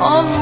Allah